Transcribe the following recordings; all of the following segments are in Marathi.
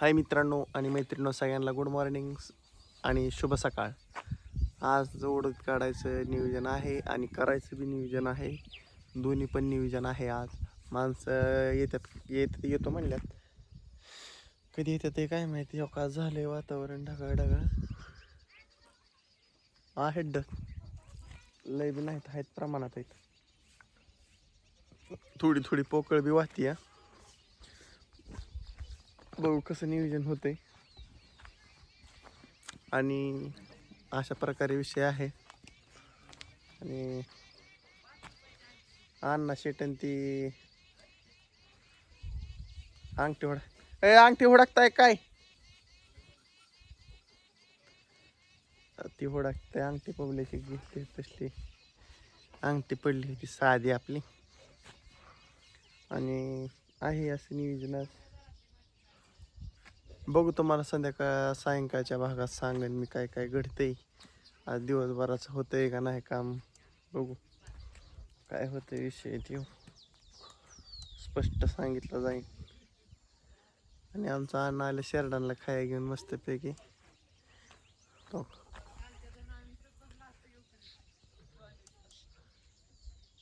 हाय मित्रांनो आणि मैत्रिणो सगळ्यांना गुड मॉर्निंग आणि शुभ सकाळ. आज ओढत काढायचं नियोजन आहे आणि करायचं बी नियोजन आहे. दोन्ही पण नियोजन आहे आज. माणसं येतात येत येतो म्हणल्यात. कधी येतात ते काय माहिती? हो का झालंय वातावरण ढगाळ ढगाळ आहेत ड लय बी नाहीत आहेत प्रमाणात आहेत. थोडी थोडी पोकळ बी वाहती आहे बघू कसं नियोजन होते आणि अशा प्रकारे विषय आहे. आणि अण्णा शेटन ती अंगठी हुडक ए अंगठी हुडकताय काय? ती हुडकताय अंगठी पबल्याची घेतली तसली. अंगठी पडली होती साधी आपली. आणि आहे असं नियोजन बघू तुम्हाला संध्याकाळ सायंकाळच्या भागात सांगेन मी काय काय घडतंय. आज दिवसभराचं होतंय का नाही काम? बघू. काय होतंय विषय ते. स्पष्ट सांगितलं जाईल. आणि आमचा अण्णा आल्या शेरडांना खाया घेऊन मस्तपैकी. तो.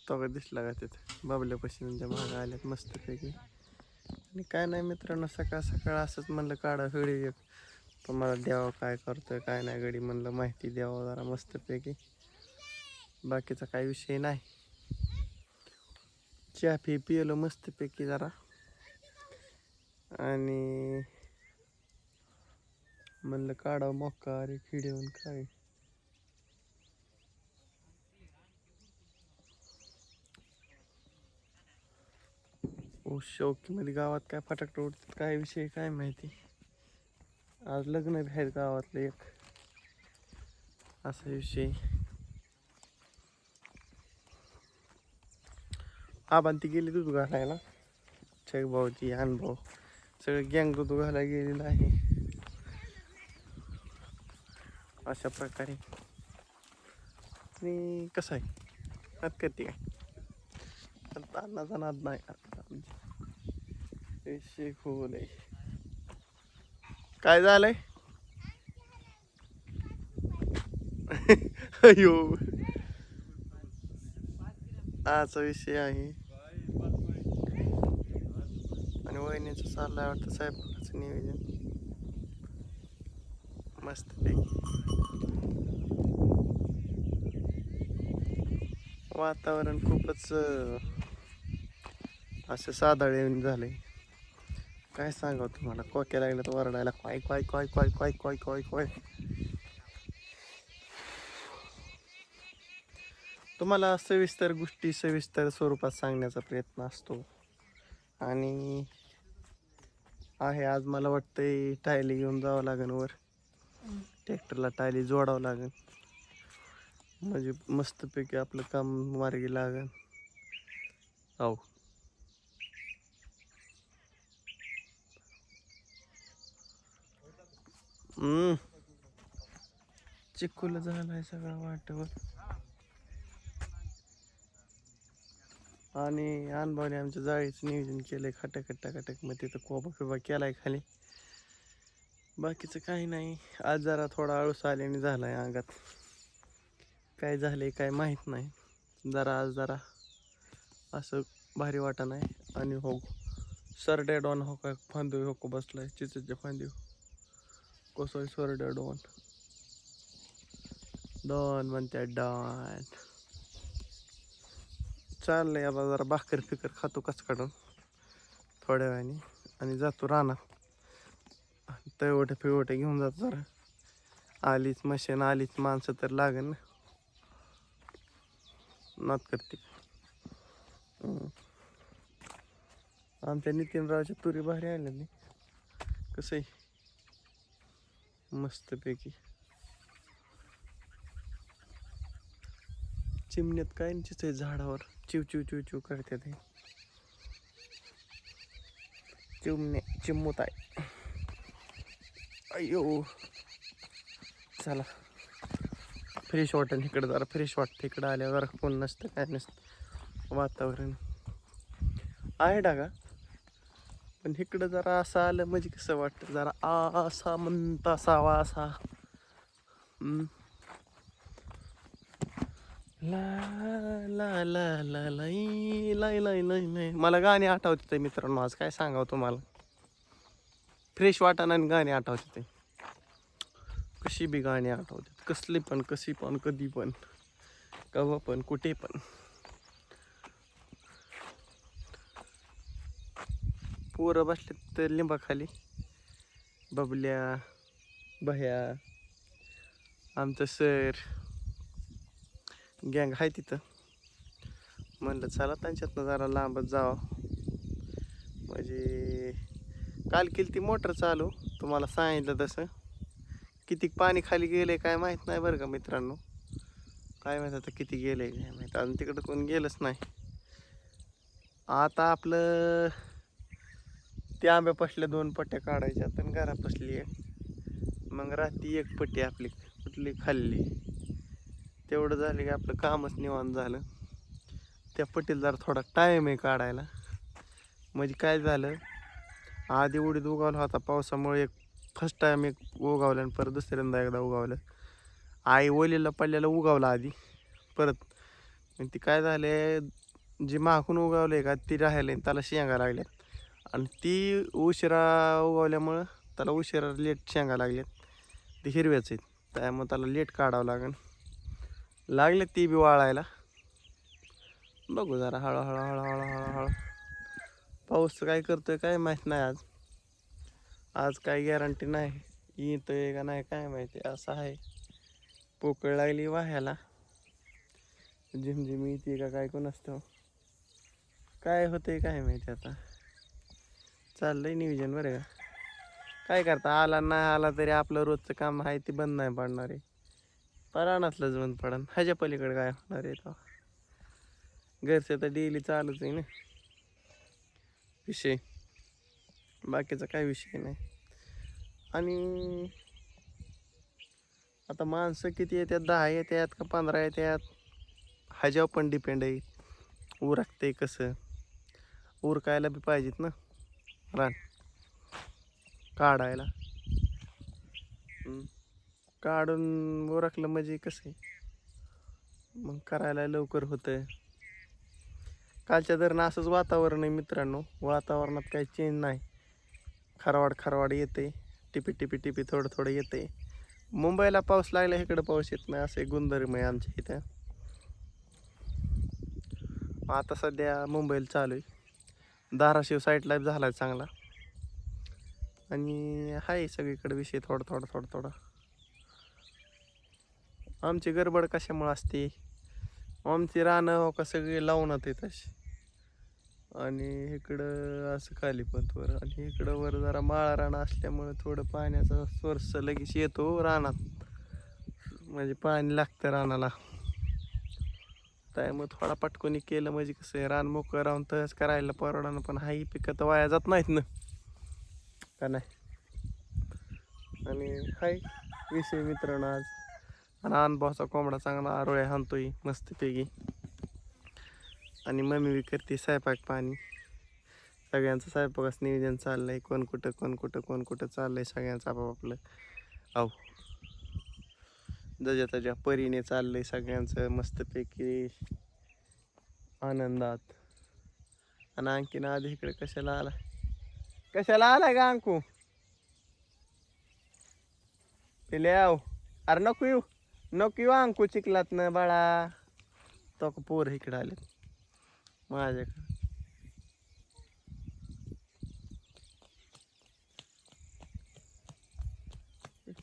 तो का दिसला का तिथे? बाबल्यापाशी म्हणजे मागं आल्यात मस्तपैकी. आणि काय नाही मित्रांनो सकाळ सकाळ असंच म्हणलं काढा घडी एक. तुम्हाला द्यावं काय करतोय काय नाही गडी म्हणलं माहिती द्यावं जरा मस्तपैकी. बाकीचा काही विषय नाही. चहा फी पिलं मस्तपैकी जरा. आणि म्हणलं काढावं मोका अरे खिडेऊन काय शौकीमध्ये गावात काय फटाकडे उडतात काय विषय काय माहिती? आज लग्न बी आहेत गावातलं एक. असा विषय. आबान ती गेली दूध घालायला. छग भाऊची अनुभव सगळं गँग दूध घालायला गेलेलं आहे. अशा प्रकारे. आणि कसं आहे? करते काय आता अन्नाचा नाद नाही. आता विषय खोल आहे. काय झालंय? अयो. आजचा विषय आहे. आणि वहिनीचं चाललंय वाटतं साहेबांचं नियोजन मस्त वातावरण खूपच असं साधाळ झाले. काय सांगावं तुम्हाला? कोक्या लागलं तर वरडायला. क्वाय क्वाय क्वाय क्वाय क्वाय क्वाय क्वाय क्वाय. तुम्हाला सविस्तर गोष्टी सविस्तर स्वरूपात सांगण्याचा प्रयत्न असतो. आणि आहे आज मला वाटतंय टायली घेऊन जावं लागेल वर. ट्रॅक्टरला टायली जोडावं लागेल. म्हणजे मस्तपैकी आपलं काम मार्गी लागेल. हो. चिक्कूला झालाय सगळा वाटवर. आणि अनभावने आमच्या जाळीचं नियोजन केलंय खटक टकाटक. मग तिथं कोबा फिबा केलाय खाली. बाकीचं काही नाही. आज जरा थोडा आळूस आल्याने झालाय अंगात. काय झालंय काय माहीत नाही. जरा आज जरा असं भारी वाटा नाही आणि हो सरड्या डॉन हो काय फांदू हो को बसलाय चिचच्या फांदीव कसं सरड्या डॉन. डॉन म्हणते डॉन. चाललंय आता जरा भाकर फिकर खातो कच काढून थोड्या वेळाने. आणि जातो रानात. तवटे फिवटे घेऊन जातो जरा. आलीच मशीन आलीच माणसं तर लागेल नात करते. आमच्या नितीनरावच्या तुरी भारी आल्या नाही कसं आहे? मस्तपैकी. चिमण्यात काय निचित आहे झाडावर. चिव चिव चिव चिव करते ते. चिमणे चिमूत आहे. अयो चला. फ्रेश वाटेल इकडं जरा. फ्रेश वाटतं इकडं आल्यावर कोण नसतं काय नसतं. वातावरण. आहे डागा. पण इकडं जरा असं आलं म्हणजे कसं वाटतं? जरा आसा असा म्हणता असावा असा. ला ला ला लाई लाई लाई लाई लाई. मला गाणी आठवते ते मित्रांनो आज काय सांगावं तुम्हाला? फ्रेश वाटाणा आणि गाणी आठवते ते कशी बी गाणी आठवतात. कसली पण कशी पण कधी पण कवा पण कुठे पण. पोरं बसलेत तर लिंबाखाली. बबल्या भया आमचं सर गँग आहे तिथं. म्हणलं चला त्यांच्यातनं जरा लांबच जावं. म्हणजे काल केली ती मोटर चालू तुम्हाला सांगितलं तसं. किती पाणी खाली गेलं आहे काय माहीत नाही बरं का मित्रांनो. काय माहीत आता किती गेलं आहे काय माहीत. अजून तिकडं कोण गेलंच नाही. आता आपलं त्या आंब्यापासल्या दोन पट्ट्या काढायच्या आणि घरापासली एक मग रात्री एक पट्टी आपली कुठली खाल्ली. तेवढं झालं की आपलं कामच निवांत झालं. त्या पट्टीला जरा थोडा टाईम आहे काढायला. म्हणजे काय झालं? आधी उडीत उगावला होता पावसामुळे एक फर्स्ट टाईम एक उगावलं आणि परत दुसऱ्यांदा एकदा उगावलं. आई ओलीला पडलेला उगावला आधी परत. ती काय झाले? जी मागून उगावले का ती राहिले त्याला शेंगा लागल्यात. आणि ती उशिरा उगवल्यामुळं त्याला उशिरा लेट शेंगा लागल्यात. ती हिरव्याच आहेत. त्यामुळं त्याला लेट काढावं लागेल लागले ती बी वाळायला. बघू जरा हळूहळू हळूहळू हळूहळू पाऊस काय करतोय काय माहीत नाही आज. आज काय गॅरंटी नाही. येतोय का नाही काय माहिती. असं आहे. पोकळ लागली वाह्याला. झिमझिम येते का काय कोण असतं. काय होतंय काय माहिती आता. चाललंय नियोजन बरं का? काय करता? आला नाही आला तरी आपलं रोजचं काम आहे ते बंद नाही पडणार आहे. पराणातलंच बंद पडन. ह्याच्या पलीकडे काय होणार आहे तो घरचं तर डेली चालूच आहे ना. विषय. बाकीचा काय विषय नाही. आणि आता माणसं किती येतात दहा येतात का पंधरा येतात ह्याच्यावर पण डिपेंड आहे. उरकते कसं? उरकायला बी पाहिजेत ना. रान. काढायला. काढून उरकलं म्हणजे कसं आहे? मग करायला लवकर होतंय. कालच्या दरनं असंच वातावरण आहे मित्रांनो. वातावरणात काही चेंज नाही. खरवाड खरवाड येते. टिपी टिपी टिपी थोडं थोडं येते. मुंबईला पाऊस लागला इकडं पाऊस येत नाही. असं गुणधर्म आहे आमच्या इथं. आता सध्या मुंबईला चालू आहे. धाराशिव साईडला झाला झाला चांगला. आणि आहे सगळीकडे विषय थोडा थोडा थोडा थोडा. आमची गडबड कशामुळे असते? आमची रानं हो का सगळी लावूनात येत अशी. आणि इकडं असं खाली पतवर आणि इकडं वर जरा माळा राणा असल्यामुळं थोडं पाण्याचा सोर्स लगेच येतो रानात. म्हणजे पाणी लागतं रानाला. त्यामुळे थोडा पटकोनी केलं म्हणजे कसं आहे रान मोकळं राहून तहच करायला परवडानं पण हाही पिकं तर वाया जात नाहीत ना. का नाही? आणि हाय विषय मित्रांनो आज. आणि अनुभवाचा कोंबडा चांगला आरोळ्या हाणतोय मस्तपैकी. आणि मम्मी बी करते स्वयंपाक पाणी. सगळ्यांचं स्वयंपाकाचं नियोजन चाललंय. कोण कुठं कोण कुठं कोण कुठं चाललंय सगळ्यांचं आपापलं. आहो. जज्या त्याच्या परीने चाललंय सगळ्यांचं मस्तपैकी. आनंदात. आणि आणखीन आधी इकडे कशाला आला? कशाला आला का अंकू? पिल्याव हो. अरे नको येऊ. नको येऊ अंकू चिखलात ना बाळा. तो का पोर इकडे आले माझ्याकडे.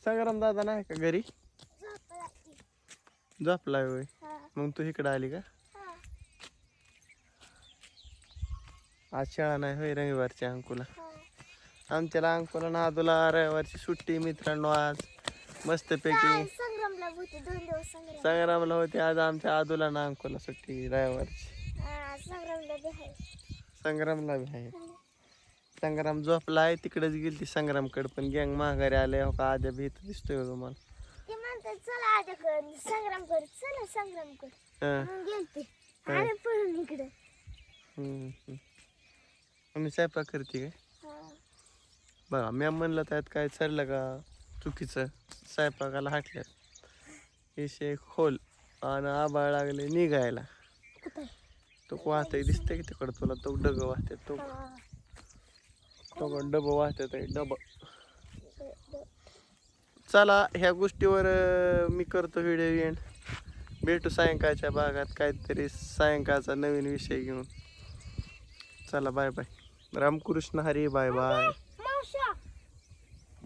सगळं दादा नाही का घरी? झोपलाय होय. मग तू इकडे आली का? आज शाळा नाही होय रविवारची अंकुला. आमच्याला अंकुला नादूला रविवारची सुट्टी मित्रांनो आज. मस्तपैकी संग्रामला होते आज आमच्या आदूला ना अंकुला सुट्टी रविवारची. संग्रामला बी आहे. संग्रामला बी आहे. संग्राम झोपला आहे तिकडेच गेली ती संग्रामकडे पण. गँग माघारी आले हो का? आद्या भीत दिसतोय हो तुम्हाला. चला आजकडे संग्राम कर चला संग्राम कर. हं, मग गेलते. आले पळून इकडे. मम्मी स्वयंपाक करते काय? हा. बघा मी म्हणलं त्यात काय चाललं का चुकीचं? स्वयंपाकाला हाटल्या. विषय खोल आणि आबाळ लागले निघायला. तो वाहतय दिसतंय की तिकडं तुला? तो डग वाहते तो. तो डब वाहतात डब. चला ह्या गोष्टीवर मी करतो व्हिडिओ एंड भेटू सायंकाळच्या भागात काहीतरी सायंकाळचा नवीन विषय घेऊन. चला bye bye Ramkrishna Hari bye bye